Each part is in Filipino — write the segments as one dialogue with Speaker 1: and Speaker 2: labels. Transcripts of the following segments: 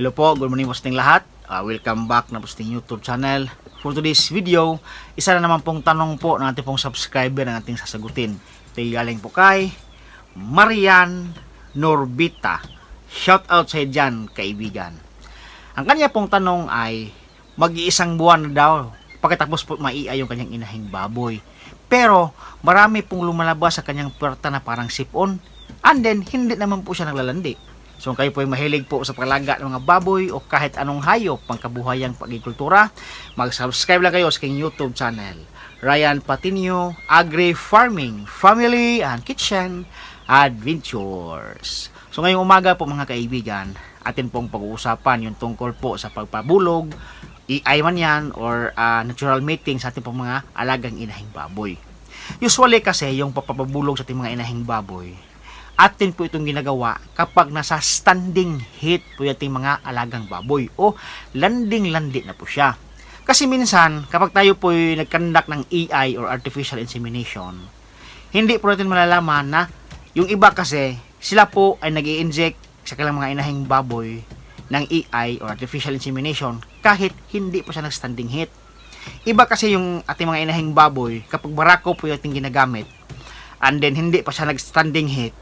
Speaker 1: Hello po, good morning po sa lahat. Uh, welcome back na po sa YouTube channel. For today's video, isa na naman pong tanong po ng ating pong subscriber ng ating sasagutin. Ito galing po kay Marian Norbita. Shout out sa dyan, kaibigan. Ang kanya pong tanong ay, mag-iisang buwan na daw pagkatapos po maia yung kanyang inahing baboy. Pero marami pong lumalabas sa kanyang puwerta na parang sipon and then hindi naman po siya naglalandi. So kung kayo po ay mahilig po sa paglaga ng mga baboy o kahit anong hayop pangkabuhayang pagkikultura, mag-subscribe lang kayo sa aking YouTube channel. Ryan Patinio, Agri Farming, Family and Kitchen Adventures. So ngayong umaga po mga kaibigan, atin pong pag-uusapan yung tungkol po sa pagpabulog, EI man yan or ah, natural mating sa ating pong mga alagang inahing baboy. Usually kasi yung papabulog sa ating mga inahing baboy, atin po itong ginagawa kapag nasa standing heat po yung mga alagang baboy o landing-landi na po siya. Kasi minsan, kapag tayo po nagkandak ng EI or artificial insemination, hindi po natin malalaman na yung iba kasi, sila po ay nag inject sa kanilang mga inahing baboy ng EI or artificial insemination kahit hindi po siya nag-standing heat. Iba kasi yung ating mga inahing baboy, kapag barako po yung ating ginagamit, and then hindi pa siya nag-standing heat,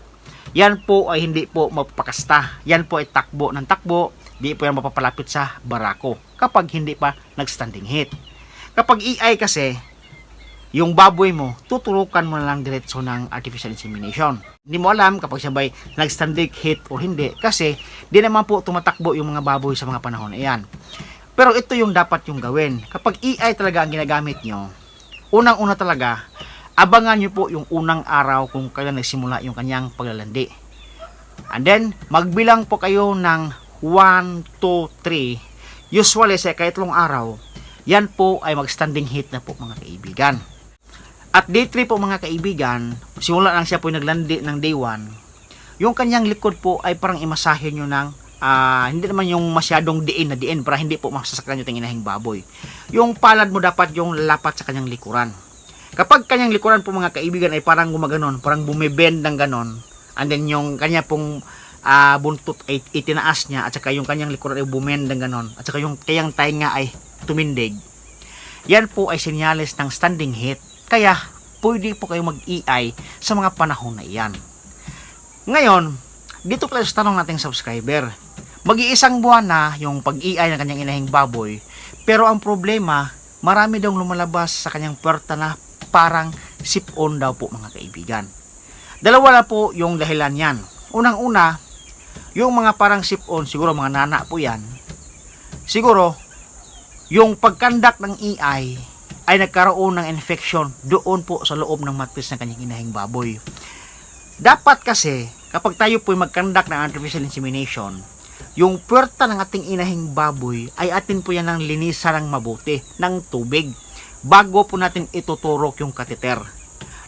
Speaker 1: yan po ay hindi po mapapakasta. Yan po ay takbo ng takbo, di po yan mapapalapit sa barako kapag hindi pa nag-standing heat. Kapag EI kasi, yung baboy mo, tuturukan mo na lang diretso ng artificial insemination. Hindi mo alam kapag siya ba'y nag-standing heat o hindi kasi di naman po tumatakbo yung mga baboy sa mga panahon na yan. Pero ito yung dapat yung gawin. Kapag EI talaga ang ginagamit nyo, unang-una talaga, abangan nyo po yung unang araw kung kailan nagsimula yung kanyang paglalandi. And then, magbilang po kayo ng 1, 2, 3. Usually, sa kaitlong araw, yan po ay mag-standing heat na po mga kaibigan. At day 3 po mga kaibigan, simula lang siya po naglandi ng day 1, yung kanyang likod po ay parang imasahe nyo ng ah, hindi naman yung masyadong diin na diin para hindi po masasaktan yung tinginahing baboy. Yung palad mo dapat yung lapat sa kanyang likuran. Kapag kanyang likuran po mga kaibigan ay parang gumaganon, parang bumibend ng ganon, and then yung kanya pong ah, buntot ay itinaas niya at saka yung kanyang likuran ay bumend ng ganon, at saka yung kayang tainga ay tumindig. Yan po ay senyales ng standing heat. Kaya, pwede po kayo mag-EI sa mga panahon na iyan. Ngayon, dito pala sa tanong nating subscriber. Mag-iisang buwan na yung pag-EI ng kanyang inahing baboy. Pero ang problema, marami daw lumalabas sa kanyang puwerta na parang sipon daw po mga kaibigan. Dalawa na po yung dahilan yan. Unang-una, yung mga parang sipon, siguro mga nana po yan, siguro, yung pagkandak ng EI ay nagkaroon ng infection doon po sa loob ng matris ng kanyang inahing baboy. Dapat kasi, kapag tayo po magkandak ng artificial insemination, yung puwerta ng ating inahing baboy ay atin po yan ng linisan ng mabuti, ng tubig, bago po natin ituturok yung kateter.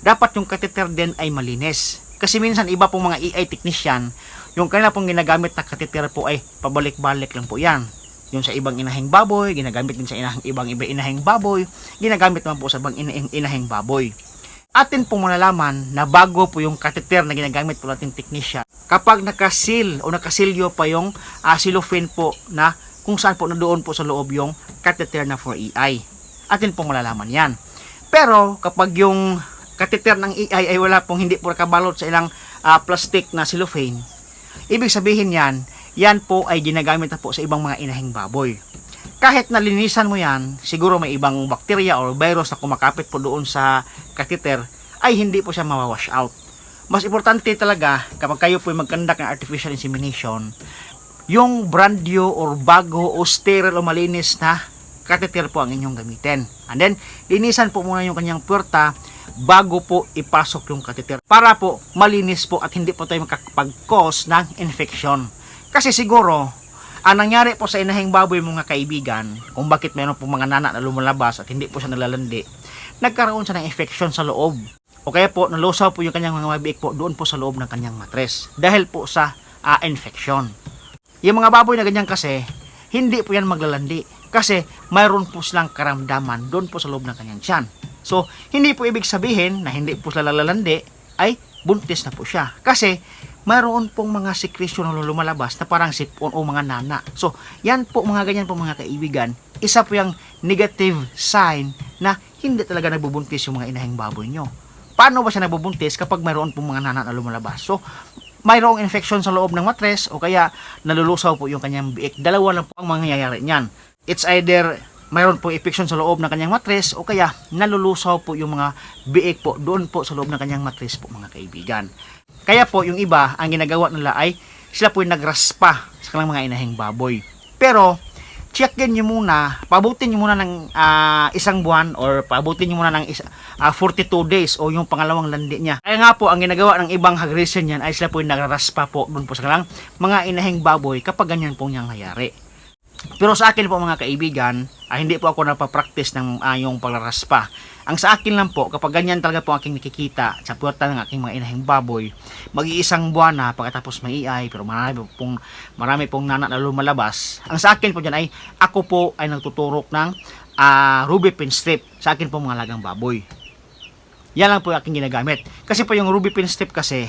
Speaker 1: Dapat yung kateter din ay malinis. Kasi minsan iba pong mga EI technician, yung kanila pong ginagamit na kateter po ay pabalik-balik lang po yan yung sa ibang inahing baboy, ginagamit din sa inahing, ibang iba inahing baboy, ginagamit naman po sa ibang inahing, inahing baboy. Atin pong malalaman na bago po yung catheter na ginagamit po natin technician, kapag nakasil o nakasilyo pa yung uh, cellophane po na kung saan po na doon po sa loob yung catheter na for EI. Atin pong malalaman yan. Pero kapag yung catheter ng EI ay wala pong hindi po nakabalot sa ilang ah, plastic na cellophane, ibig sabihin yan, yan po ay ginagamit na po sa ibang mga inahing baboy. Kahit nalinisan mo yan, siguro may ibang bakterya or virus na kumakapit po doon sa catheter, ay hindi po siya mawawash out. Mas importante talaga, kapag kayo po magkandak ng artificial insemination, yung brand new or bago o sterile o malinis na catheter po ang inyong gamitin. And then, linisan po muna yung kanyang puwerta bago po ipasok yung catheter para po malinis po at hindi po tayo makakapag-cause ng infection. Kasi siguro, ang nangyari po sa inahing baboy mga kaibigan, kung bakit meron po mga nana na lumalabas at hindi po siya nalalandi, nagkaroon siya ng infection sa loob. O kaya po, nalusaw po yung kanyang mga mabiik po doon po sa loob ng kanyang matres. Dahil po sa ah, infection. Yung mga baboy na ganyan kasi, hindi po yan maglalandi. Kasi mayroon po silang karamdaman doon po sa loob ng kanyang tiyan. So, hindi po ibig sabihin na hindi po sila lalandi, ay buntis na po siya. Kasi mayroon pong mga secretion na lumalabas na parang sipon o mga nana. So, yan po mga ganyan po mga kaibigan, isa po yung negative sign na hindi talaga nagbubuntis yung mga inahing baboy nyo. Paano ba siya nagbubuntis kapag mayroon pong mga nana na lumalabas? So, mayroong infection sa loob ng matres o kaya nalulusaw po yung kanyang biik. Dalawa lang po ang mangyayari niyan. It's either mayroon po infection sa loob ng kanyang matres o kaya nalulusaw po yung mga biik po doon po sa loob ng kanyang matres po mga kaibigan. Kaya po yung iba, ang ginagawa nila ay sila po yung nagraspa sa kanilang mga inahing baboy. Pero, checkin nyo muna, pabutin nyo muna ng ah, isang buwan or pabutin nyo muna ng isa, ah, 42 days o yung pangalawang landi niya. Kaya nga po, ang ginagawa ng ibang hagresan yan ay sila po yung nagraspa po doon po sa kanilang mga inahing baboy kapag ganyan po niyang nangyari. Pero sa akin po mga kaibigan, ah, hindi po ako napapractice ng ah, yung pagraraspa. Ang sa akin lang po, kapag ganyan talaga po aking nakikita sa puwerta ng aking mga inahing baboy, mag-iisang buwan na pagkatapos maiay, pero marami pong, marami pong nana na lumalabas. Ang sa akin po dyan ay, ako po ay nagtuturok ng ah, ruby pin strip sa akin po mga lagang baboy. Yan lang po aking ginagamit. Kasi po yung ruby pin strip kasi,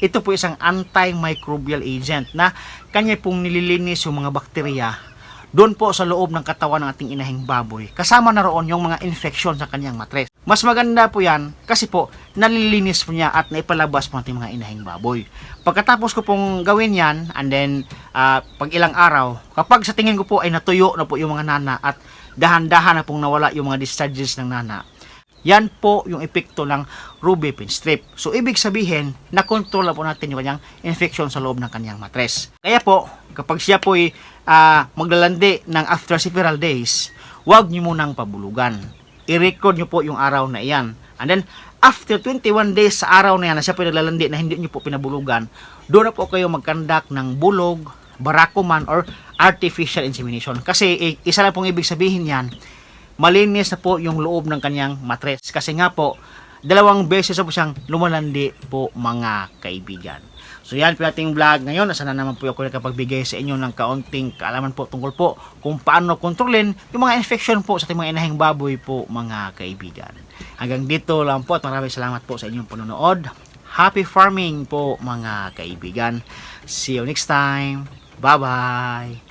Speaker 1: ito po isang antimicrobial agent na kanya pong nililinis yung mga bakterya doon po sa loob ng katawan ng ating inahing baboy. Kasama na roon yung mga infection sa kanyang matres. Mas maganda po yan kasi po nalilinis po niya at naipalabas po ating mga inahing baboy. Pagkatapos ko pong gawin yan and then ah, pag ilang araw, kapag sa tingin ko po ay natuyo na po yung mga nana at dahan-dahan na pong nawala yung mga discharges ng nana, yan po yung epekto ng ruby pin strip. So, ibig sabihin, nakontrol na po natin yung kanyang infection sa loob ng kanyang matres. Kaya po, kapag siya po ay ah, maglalandi ng after several days, huwag nyo munang pabulugan. I-record nyo po yung araw na iyan. And then, after 21 days sa araw na yan na siya po ay naglalandi na hindi nyo po pinabulugan, doon na po kayo magkandak ng bulog, barakuman, or artificial insemination. Kasi eh, isa lang pong ibig sabihin yan, malinis na po yung loob ng kanyang matres. Kasi nga po, dalawang beses na po siyang lumalandi po mga kaibigan. So yan po ating vlog ngayon. Sana naman po ako nakapagbigay sa inyo ng kaunting kaalaman po tungkol po kung paano kontrolin yung mga infection po sa ating mga inahing baboy po mga kaibigan. Hanggang dito lang po at maraming salamat po sa inyong panonood. Happy farming po mga kaibigan. See you next time. Bye-bye.